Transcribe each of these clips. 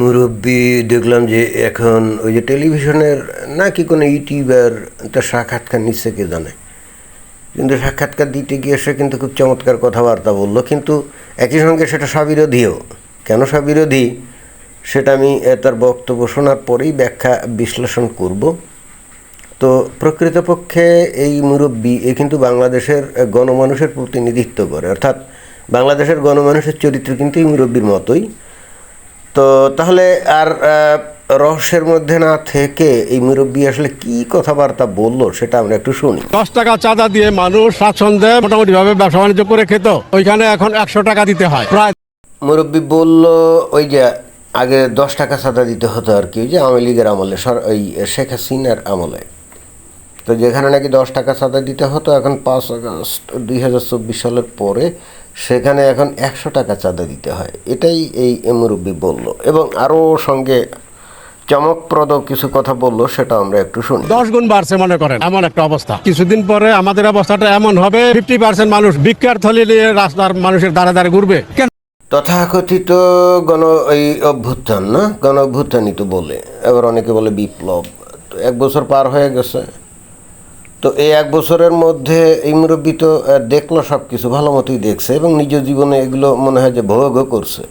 মুরব্বী দেখলাম যে এখন ওই যে টেলিভিশনের নাকি কোনো ইউটিউবার তার সাক্ষাৎকার নিচ্ছে কে জানে। কিন্তু সাক্ষাৎকার দিতে গিয়ে সে কিন্তু খুব চমৎকার কথাবার্তা বলল। কিন্তু একই সঙ্গে সেটা স্ববিরোধীও। কেন স্ববিরোধী? সেটা আমি তার বক্তব্য শোনার পরেই ব্যাখ্যা বিশ্লেষণ করব। তো প্রকৃতপক্ষে এই মুরব্বী, এ কিন্তু বাংলাদেশের গণমানুষের প্রতিনিধিত্ব করে। অর্থাৎ বাংলাদেশের গণমানুষের চরিত্র কিন্তু এই মুরব্বীর মতোই। তো তাহলে আর রহস্যের মধ্যে না থেকে এই মুরব্বী আসলে কি কথাবার্তা বলল সেটা আমরা একটু শুনি। দশ টাকা চাঁদা দিয়ে মানুষ স্বাচ্ছন্দ্যে মোটামুটি ভাবে ব্যবসা বাণিজ্য করে খেত ওইখানে এখন একশো টাকা দিতে হয়। প্রায় মুরব্বী বলল ওই যে আগে দশ টাকা সাদা দিতে হতো আর কি ওই যে আওয়ামী লীগের আমলে সর ওই শেখ হাসিনার আমলে। তো যেখানে নাকি দশ টাকা সাদা দিতে হতো এখন পাঁচ আগস্ট দুই হাজার চব্বিশ সালের পরে সেখানে এখন একশো টাকা চাঁদা দিতে হয়। এটাই এই মুরব্বী বলল। এবং আরও সঙ্গে চমকপ্রদ কিছু কথা বলল সেটা আমরা একটু শুনি। দশ গুণ বাড়ছে মনে করেন এমন একটা অবস্থা। কিছুদিন পরে আমাদের অবস্থাটা এমন হবে ফিফটি পার্সেন্ট মানুষ ভিক্ষার থলি নিয়ে রাস্তার মানুষের দ্বারা দ্বারে ঘুরবে। কেন? তথাকথিত গণ এই অভ্যুত্থান না? গণ অভ্যুত্থানই তো বলে। এবার অনেকে বলে বিপ্লব। এক বছর পার হয়ে গেছে। তো এই এক বছরের মধ্যে এই মুরব্বী তো দেখল সব কিছু ভালো মতোই দেখছে এবং নিজ জীবনে এগুলো মনে হয় যে ভোগও করছে।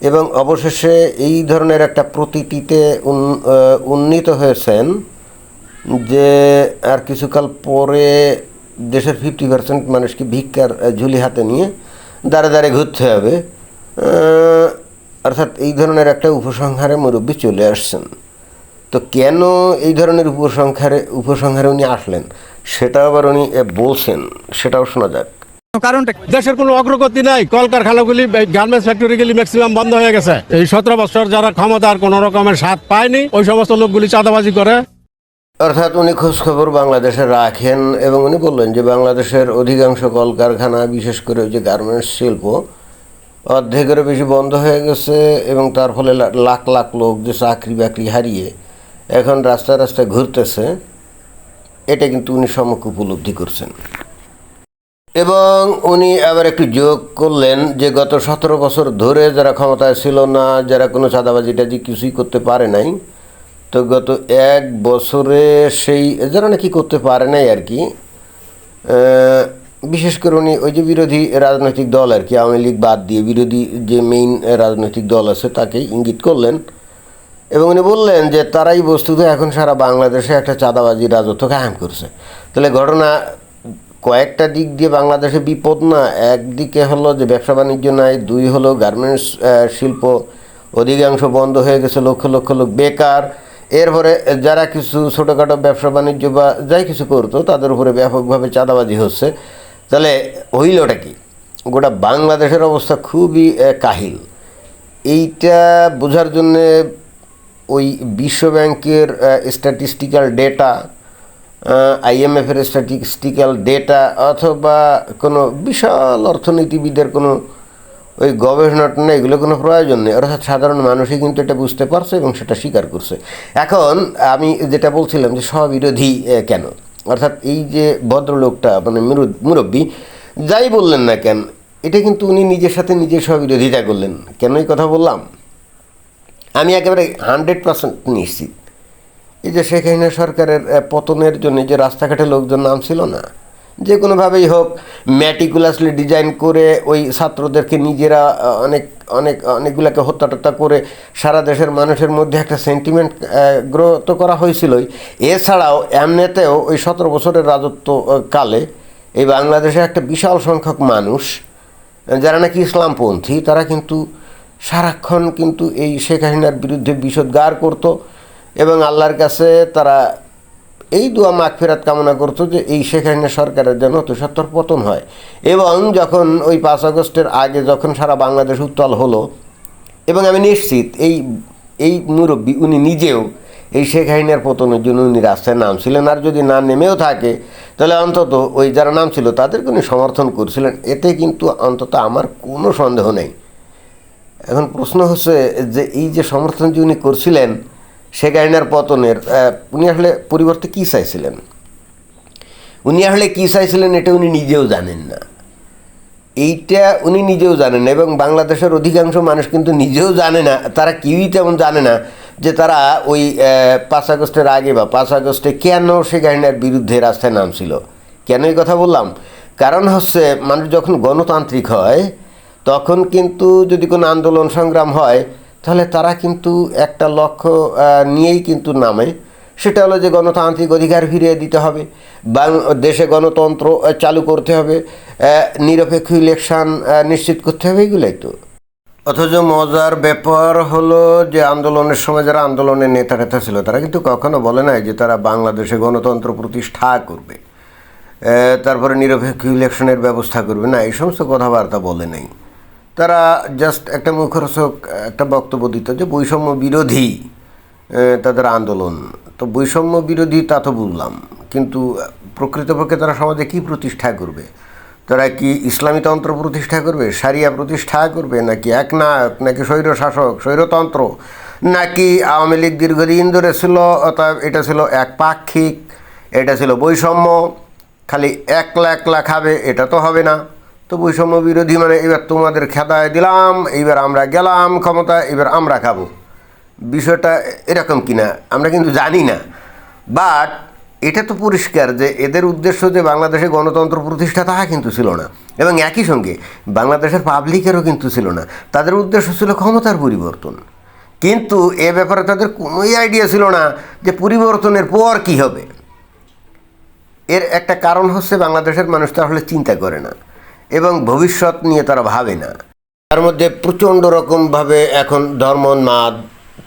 এবং অবশেষে এই ধরনের একটা প্রতীতিতে উন- উন্নীত হয়েছেন যে আর কিছুকাল পরে দেশের ফিফটি পার্সেন্ট মানুষকে ভিক্ষার ঝুলি হাতে নিয়ে দাঁড়ে দাঁড়ে ঘুরতে হবে। অর্থাৎ এই ধরনের একটা উপসংহারে মুরব্বী চলে আসছেন। তো কেন এই ধরনের উপসংহারে উপসংহারে উনি আসলেন? সেটা আবার উনি বলছেন সেটাও শোনা যাক। কারণটা দেশের কোনো অগ্রগতি নাই কলকারখানাগুলি গার্মেন্টস ফ্যাক্টরিগুলি ম্যাক্সিমাম বন্ধ হয়ে গেছে। এই সতেরো বছর যারা ক্ষমতার কোনো রকমের স্বাদ পায়নি ওই সমস্ত লোকগুলি চাঁদাবাজি করে। অর্থাৎ উনি খোঁজখবর বাংলাদেশে রাখেন এবং উনি বললেন যে বাংলাদেশের অধিকাংশ কলকারখানা বিশেষ করে ওই যে গার্মেন্টস শিল্প অর্ধেকেরও বেশি বন্ধ হয়ে গেছে এবং তার ফলে লাখ লাখ লোক যে চাকরি বাকরি হারিয়ে এখন রাস্তায় রাস্তায় ঘুরতেছে, এটা কিন্তু উনি সম্মুখ উপলব্ধি করছেন। এবং উনি আবার একটু যোগ করলেন যে গত সতেরো বছর ধরে যারা ক্ষমতায় ছিল না, যারা কোনো চাঁদাবাজি টাজি কিছুই করতে পারে নাই, তো গত এক বছরে সেই যারা নাকি করতে পারে নাই আর কি বিশেষ করে উনি ওই যে বিরোধী রাজনৈতিক দল আর কি, আওয়ামী লীগ বাদ দিয়ে বিরোধী যে মেইন রাজনৈতিক দল আছে তাকেই ইঙ্গিত করলেন এবং উনি বললেন যে তারাই বস্তুত এখন সারা বাংলাদেশে একটা চাঁদাবাজি রাজত্ব কায়েম করছে। তাহলে ঘটনা কয়েকটা দিক দিয়ে বাংলাদেশে বিপদ না একদিকে হলো যে ব্যবসা বাণিজ্য নাই, দুই হলো গার্মেন্টস শিল্প অধিকাংশ বন্ধ হয়ে গেছে, লক্ষ লক্ষ লোক বেকার। এরপরে যারা কিছু ছোটোখাটো ব্যবসা বাণিজ্য বা যাই কিছু করতো, তাদের উপরে ব্যাপকভাবে চাঁদাবাজি হচ্ছে। তাহলে হইলটা কি? গোটা বাংলাদেশের অবস্থা খুবই কাহিল। এইটা বোঝার জন্যে ওই বিশ্ব ব্যাংকের স্ট্যাটিস্টিক্যাল ডেটা আইএমএফের স্ট্যাটিস্টিক্যাল ডেটা অথবা কোনো বিশাল অর্থনীতিবিদের কোনো ওই গবেষণা না এগুলো কোনো প্রয়োজন নেই। অর্থাৎ সাধারণ মানুষই কিন্তু এটা বুঝতে পারছে এবং সেটা স্বীকার করছে। এখন আমি যেটা বলছিলাম যে স্ববিরোধী কেন? অর্থাৎ এই যে ভদ্রলোকটা মানে মুরু- মুরব্বী, যাই বললেন না কেন, এটা কিন্তু উনি নিজের সাথে নিজের স্ববিরোধিতা করলেন। কেন এই কথা বললাম? আমি একেবারে হান্ড্রেড পার্সেন্ট নিশ্চিত। এই যে শেখ হাসিনা সরকারের পতনের জন্য যে রাস্তাঘাটে লোকজন নাম ছিল না, যে কোনোভাবেই হোক ম্যাটিকুলাসলি ডিজাইন করে ওই ছাত্রদেরকে নিজেরা অনেক অনেক, অনেকগুলোকে হত্যা টত্যা করে সারা দেশের মানুষের মধ্যে একটা সেন্টিমেন্ট গ্রো তো করা হয়েছিলই। এছাড়াও এমনিতেও ওই সতেরো বছরের রাজত্ব কালে এই বাংলাদেশে একটা বিশাল সংখ্যক মানুষ, যারা নাকি ইসলামপন্থী, তারা কিন্তু সারাক্ষণ কিন্তু এই শেখ হাসিনার বিরুদ্ধে বিষোদ্গার করত এবং আল্লাহর কাছে তারা এই দোয়া মাগ ফেরাত কামনা করতো যে এই শেখ হাসিনা সরকারের যেন সত্তর পতন হয়। এবং যখন ওই পাঁচ আগস্টের আগে যখন সারা বাংলাদেশ উত্তাল হলো, এবং আমি নিশ্চিত এই এই মুরব্বী উনি নিজেও এই শেখ হাসিনার পতনের জন্য উনি রাস্তায় নামছিলেন। আর যদি না নেমেও থাকে, তাহলে অন্তত ওই যারা নাম ছিল তাদেরকে উনি সমর্থন করছিলেন। এতে কিন্তু অন্তত আমার কোনো সন্দেহ নেই। এখন প্রশ্ন হচ্ছে যে এই যে সমর্থন যে উনি করছিলেন শেখ হাসিনার পতনের উনি আসলে পরিবর্তে কী চাইছিলেন? উনি আসলে কী চাইছিলেন এটা উনি নিজেও জানেন না। এইটা উনি নিজেও জানেন না এবং বাংলাদেশের অধিকাংশ মানুষ কিন্তু নিজেও জানে না, তারা কেউই তেমন জানে না যে তারা ওই পাঁচ আগস্টের আগে বা পাঁচ আগস্টে কেন শেখ হাসিনার বিরুদ্ধে রাস্তায় নামছিল। কেন এই কথা বললাম? কারণ হচ্ছে মানুষ যখন গণতান্ত্রিক হয় তখন কিন্তু যদি কোনো আন্দোলন সংগ্রাম হয়, তাহলে তারা কিন্তু একটা লক্ষ্য নিয়েই কিন্তু নামে। সেটা হলো যে গণতান্ত্রিক অধিকার ফিরিয়ে দিতে হবে, বাং, দেশে গণতন্ত্র চালু করতে হবে নিরপেক্ষ ইলেকশন নিশ্চিত করতে হবে, এগুলোই তো। অথচ মজার ব্যাপার হলো যে আন্দোলনের সময় যারা আন্দোলনের নেতা নেতা ছিল, তারা কিন্তু কখনো বলে নাই যে তারা বাংলাদেশে গণতন্ত্র প্রতিষ্ঠা করবে। তারপরে নিরপেক্ষ ইলেকশনের ব্যবস্থা করবে। না, এই সমস্ত কথাবার্তা বলে নাই। তারা জাস্ট একটা মুখরোচক একটা বক্তব্য দিত যে বৈষম্য বিরোধী তাদের আন্দোলন। তো বৈষম্য বিরোধী তা তো বুঝলাম, কিন্তু প্রকৃতপক্ষে তারা সমাজে কি প্রতিষ্ঠা করবে? তারা কি ইসলামী তন্ত্র প্রতিষ্ঠা করবে, সারিয়া প্রতিষ্ঠা করবে, নাকি একনায়ক নাকি স্বৈর শাসক, স্বৈরতন্ত্র, নাকি আওয়ামী লীগ দীর্ঘদিন ধরে ছিল অর্থাৎ এটা ছিল একপাক্ষিক, এটা ছিল বৈষম্য, খালি একলা একলা খাবে, এটা তো হবে না। তো বৈষম্য বিরোধী মানে এবার তোমাদের খেদায় দিলাম, এইবার আমরা গেলাম ক্ষমতা এবার আমরা খাব। বিষয়টা এরকম কিনা, আমরা কিন্তু জানি না। বাট এটা তো পরিষ্কার যে এদের উদ্দেশ্য যে বাংলাদেশে গণতন্ত্র প্রতিষ্ঠা, তাহা কিন্তু ছিল না। এবং একই সঙ্গে বাংলাদেশের পাবলিকেরও কিন্তু ছিল না। তাদের উদ্দেশ্য ছিল ক্ষমতার পরিবর্তন। কিন্তু এ ব্যাপারে তাদের কোনোই আইডিয়া ছিল না যে পরিবর্তনের পর কি হবে। এর একটা কারণ হচ্ছে বাংলাদেশের মানুষ তাহলে চিন্তা করে না। এবং ভবিষ্যৎ নিয়ে তারা ভাবে না। তার মধ্যে প্রচণ্ড রকমভাবে এখন ধর্মোন্মাদ,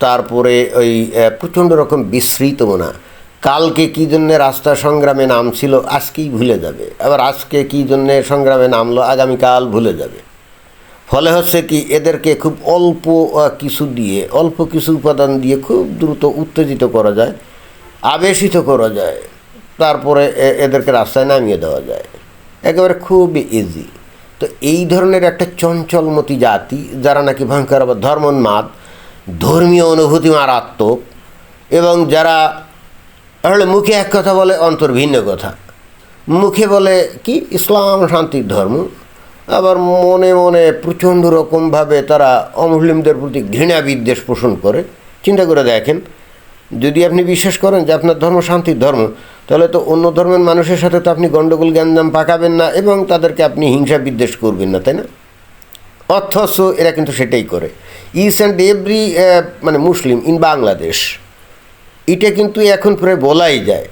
তারপরে ওই প্রচণ্ড রকম বিস্মৃত মনা। কালকে কী জন্যে রাস্তা সংগ্রামে নাম ছিল আজকেই ভুলে যাবে। আবার আজকে কী জন্যে সংগ্রামে নামলো, আগামীকাল ভুলে যাবে। ফলে হচ্ছে কি, এদেরকে খুব অল্প কিছু দিয়ে, অল্প কিছু উপাদান দিয়ে খুব দ্রুত উত্তেজিত করা যায়, আবেশিত করা যায়। তারপরে এদেরকে রাস্তায় নামিয়ে দেওয়া যায়। একেবারে খুব ইজি তো এই ধরনের একটা চঞ্চলমতি জাতি, যারা নাকি ভয়ঙ্কর আবার ধর্মোন্মাদ, ধর্মীয় অনুভূতি মারাত্মক, এবং যারা আসলে মুখে এক কথা বলে, অন্তর ভিন্ন কথা। মুখে বলে কি? ইসলাম শান্তির ধর্ম। আবার মনে মনে প্রচণ্ড রকমভাবে তারা অমুসলিমদের প্রতি ঘৃণা বিদ্বেষ পোষণ করে। চিন্তা করে দেখেন, যদি আপনি বিশ্বাস করেন যে আপনার ধর্ম শান্তির ধর্ম তাহলে তো অন্য ধর্মের মানুষের সাথে তো আপনি গণ্ডগোল জ্ঞানজাম পাকাবেন না এবং তাদেরকে আপনি হিংসা বিদ্বেষ করবেন না, তাই না? অথচ এরা কিন্তু সেটাই করে। ইস অ্যান্ড এভরি মানে মুসলিম ইন বাংলাদেশ এটা কিন্তু এখন প্রায় বলাই যায়।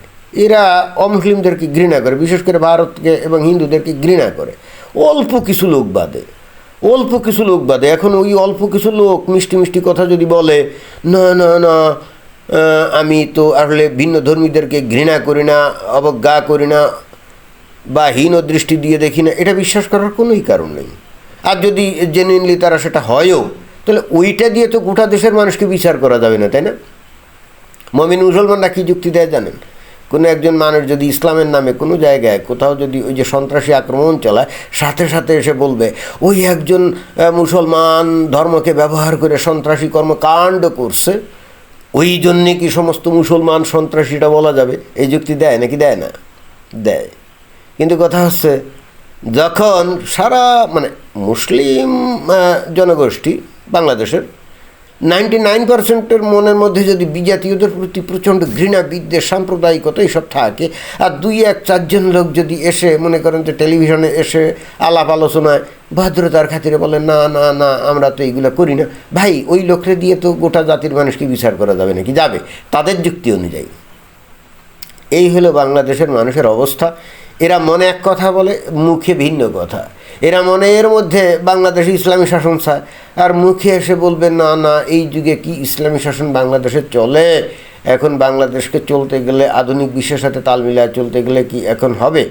এরা অমুসলিমদেরকে ঘৃণা করে, বিশেষ করে ভারতকে এবং হিন্দুদেরকে ঘৃণা করে। অল্প কিছু লোক বাদে, অল্প কিছু লোক বাদে। এখন ওই অল্প কিছু লোক মিষ্টি মিষ্টি কথা যদি বলে, না না না আমি তো আসলে ভিন্ন ধর্মীদেরকে ঘৃণা করি না, অবজ্ঞা করি না বা হীন দৃষ্টি দিয়ে দেখি না, এটা বিশ্বাস করার কোনোই কারণ নেই। আর যদি জেনুইনলি তারা সেটা হয়ও, তাহলে ওইটা দিয়ে তো গোটা দেশের মানুষকে বিচার করা যাবে না, তাই না? মমিন মুসলমানরা কী যুক্তি দেয় জানেন? কোনো একজন মানুষ যদি ইসলামের নামে কোনো জায়গায় কোথাও যদি ওই যে সন্ত্রাসী আক্রমণ চালায়, সাথে সাথে এসে বলবে, ওই একজন মুসলমান ধর্মকে ব্যবহার করে সন্ত্রাসী কর্মকাণ্ড করছে ওই জন্যে কি সমস্ত মুসলমান সন্ত্রাসীটা বলা যাবে? এই যুক্তি দেয় নাকি দেয় না? দেয়। কিন্তু কথা হচ্ছে, যখন সারা মানে মুসলিম জনগোষ্ঠী বাংলাদেশের নাইনটি নাইন পার্সেন্টের মনের মধ্যে যদি বিজাতীয়দের প্রতি প্রচণ্ড ঘৃণা, বিদ্বেষ, সাম্প্রদায়িকতা এইসব থাকে, আর দুই এক চারজন লোক যদি এসে, মনে করেন যে টেলিভিশনে এসে আলাপ আলোচনায় ভদ্রতার খাতিরে বলে, না না না, আমরা তো এইগুলো করি না। ভাই, ওই লোকরে দিয়ে তো গোটা জাতির মানুষকে বিচার করা যাবে নাকি? যাবে। তাদের যুক্তি অনুযায়ী। এই হলো বাংলাদেশের মানুষের অবস্থা। এরা মনে এক কথা বলে, মুখে ভিন্ন কথা। এরা মনে এর মধ্যে বাংলাদেশে ইসলামী শাসন চায়। আর মুখে এসে বলবে, না না, এই যুগে কি ইসলামী শাসন বাংলাদেশে চলে? এখন বাংলাদেশকে চলতে গেলে, আধুনিক বিশ্বের সাথে তাল মিলায় চলতে গেলে কি এখন হবে?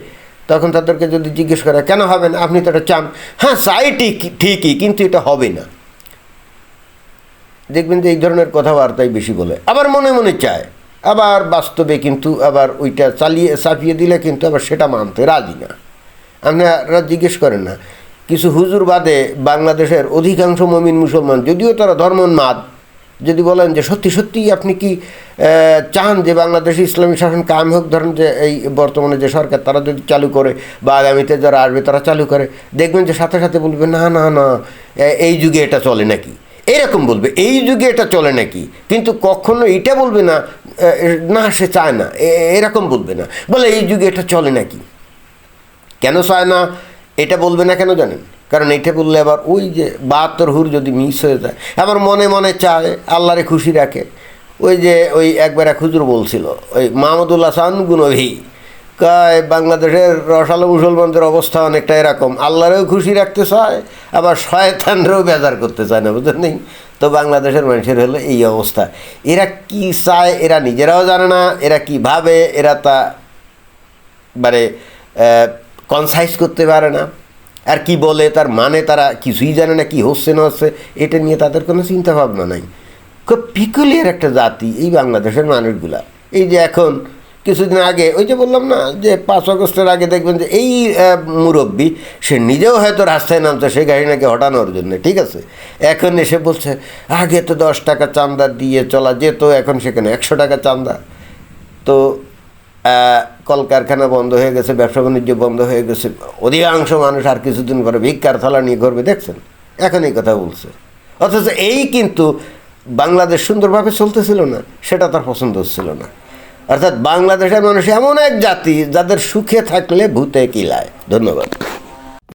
তখন তাদেরকে যদি জিজ্ঞেস করে, কেন হবে না? আপনি তো এটা চান হ্যাঁ চাই ঠিক, ঠিকই, কিন্তু এটা হবে না। দেখবেন যে এই ধরনের কথাবার্তাই বেশি বলে। আবার মনে মনে চায়। আবার বাস্তবে কিন্তু আবার ওইটা চালিয়ে, চাপিয়ে দিলে কিন্তু আবার সেটা মানতে রাজি না। আপনারা জিজ্ঞেস করেন না, কিছু হুজুর বাদে বাংলাদেশের অধিকাংশ মমিন মুসলমান, যদিও তারা ধর্মোন্মাদ, যদি বলেন যে সত্যি সত্যি আপনি কি চান যে বাংলাদেশে ইসলামী শাসন কায়েম হোক, ধরেন যে এই বর্তমানে যে সরকার, তারা যদি চালু করে বা আগামীতে যারা আসবে, তারা চালু করে, দেখবেন যে সাথে সাথে বলবে, না না না এই যুগে এটা চলে নাকি? এরকম বলবে, এই যুগে এটা চলে নাকি? কিন্তু কখনো এটা বলবে না না, সে চায় না। এরকম বলবে না। বলে, এই যুগে এটা চলে নাকি? কেন চায় না? এটা বলবে না কেন জানেন? কারণ এটা বললে আবার ওই যে বাহাত্তর হুর যদি মিস হয়ে যায়, আবার মনে মনে চায়, আল্লাহরে খুশি রাখে। ওই যে ওই একবার এক হুজুর বলছিল, ওই মাহমুদুল্লাহ সান গুনভি কয়, বাংলাদেশের রসালো মুসলমানদের অবস্থা অনেকটা এরকম। আল্লাহরেও খুশি রাখতে চায়, আবার শয়তানরেও বেজার করতে চায় না, বুঝলেন নেই তো বাংলাদেশের মানুষের হলো এই অবস্থা। এরা কি চায়, এরা নিজেরাও জানে না, এরা কি ভাবে, এরা তা মানে কনসাইজ করতে পারে না। আর কি বলে, তার মানে তারা কিছুই জানে না, কি হচ্ছে, না হচ্ছে, এটা নিয়ে তাদের কোনো চিন্তা ভাবনা নাই। খুব পিকুলিয়ার একটা জাতি এই বাংলাদেশের মানুষগুলা। এই যে এখন কিছুদিন আগে, ওই যে বললাম না, যে পাঁচ আগস্টের আগে দেখবেন যে এই মুরব্বী, সে নিজেও হয়তো রাস্তায় নামছে, সেই গাড়ি নাকি হটানোর জন্য, ঠিক আছে? এখন এসে বলছে, আগে তো দশ টাকা চান্দা দিয়ে চলা যেত, এখন সেখানে একশো টাকা চান্দা তো কলকারখানা বন্ধ হয়ে গেছে, ব্যবসা বাণিজ্য বন্ধ হয়ে গেছে, অধিকাংশ মানুষ আর কিছুদিন পরে ভিক্ষার থালা নিয়ে ঘুরবে, দেখছেন? এখন এই কথা বলছে। অথচ এই কিন্তু বাংলাদেশ সুন্দরভাবে চলতেছিল না, সেটা তার পছন্দ হচ্ছিল না। অর্থাৎ বাংলাদেশের মানুষ এমন এক জাতি যাদের সুখে থাকলে ভূতে কিলায়। ধন্যবাদ।